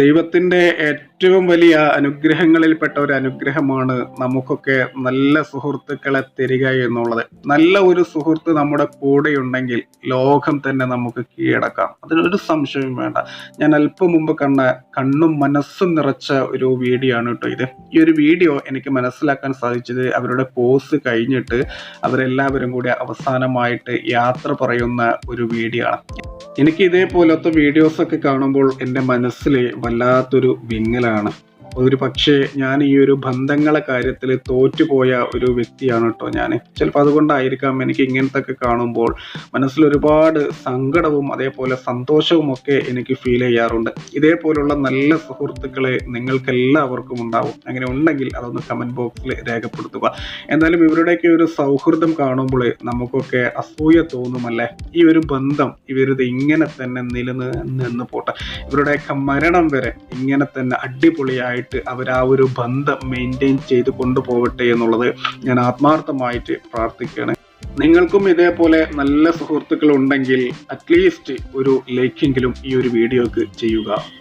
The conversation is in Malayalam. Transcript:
ദൈവത്തിന്റെ ഏറ്റവും വലിയ അനുഗ്രഹങ്ങളിൽപ്പെട്ട ഒരു അനുഗ്രഹമാണ് നമുക്കൊക്കെ നല്ല സുഹൃത്തുക്കളെ തരിക എന്നുള്ളത്. നല്ല ഒരു സുഹൃത്ത് നമ്മുടെ കൂടെ ഉണ്ടെങ്കിൽ ലോകം തന്നെ നമുക്ക് കീഴടക്കാം. അതിനൊരു സംശയവും വേണ്ട. ഞാൻ അല്പം മുമ്പ് കണ്ട കണ്ണും മനസ്സും നിറച്ച ഒരു വീഡിയോ ആണ് കേട്ടോ ഇത്. ഈ ഒരു വീഡിയോ എനിക്ക് മനസ്സിലാക്കാൻ സാധിച്ചത് അവരുടെ കോഴ്സ് കഴിഞ്ഞിട്ട് അവരെല്ലാവരും കൂടി അവസാനമായിട്ട് യാത്ര പറയുന്ന ഒരു വീഡിയോ ആണ് എനിക്ക് ഇതേപോലത്തെ വീഡിയോസ് ഒക്കെ കാണുമ്പോൾ എന്റെ മനസ്സിൽ വല്ലാത്തൊരു വിങ്ങലാണ്. ഒരു പക്ഷേ ഞാൻ ഈ ഒരു ബന്ധങ്ങളെ കാര്യത്തിൽ തോറ്റുപോയ ഒരു വ്യക്തിയാണ് കേട്ടോ ഞാൻ ചിലപ്പോൾ അതുകൊണ്ടായിരിക്കാം എനിക്ക് ഇങ്ങനത്തെ ഒക്കെ കാണുമ്പോൾ മനസ്സിൽ ഒരുപാട് സങ്കടവും അതേപോലെ സന്തോഷവും ഒക്കെ എനിക്ക് ഫീൽ ചെയ്യാറുണ്ട്. ഇതേപോലുള്ള നല്ല സുഹൃത്തുക്കളെ നിങ്ങൾക്ക് എല്ലാവർക്കും ഉണ്ടാവും. അങ്ങനെ ഉണ്ടെങ്കിൽ അതൊന്ന് കമന്റ് ബോക്സിൽ രേഖപ്പെടുത്തുക. എന്തായാലും ഇവരുടെയൊക്കെ ഒരു സൗഹൃദം കാണുമ്പോൾ നമുക്കൊക്കെ അസൂയ തോന്നുമല്ലേ? ഈ ഒരു ബന്ധം ഇവരിത് ഇങ്ങനെ തന്നെ നിലനിന്ന് പോട്ടെ. ഇവരുടെയൊക്കെ മരണം വരെ ഇങ്ങനെ തന്നെ അടിപൊളിയായിട്ട് അവർ ആ ഒരു ബന്ധം മെയിന്റെയിൻ ചെയ്ത് കൊണ്ടുപോകട്ടെ എന്നുള്ളത് ഞാൻ ആത്മാർത്ഥമായിട്ട് പ്രാർത്ഥിക്കുകയാണ്. നിങ്ങൾക്കും ഇതേപോലെ നല്ല സുഹൃത്തുക്കൾ ഉണ്ടെങ്കിൽ അറ്റ്ലീസ്റ്റ് ഒരു ലൈക്കെങ്കിലും ഈ ഒരു വീഡിയോക്ക് ചെയ്യുക.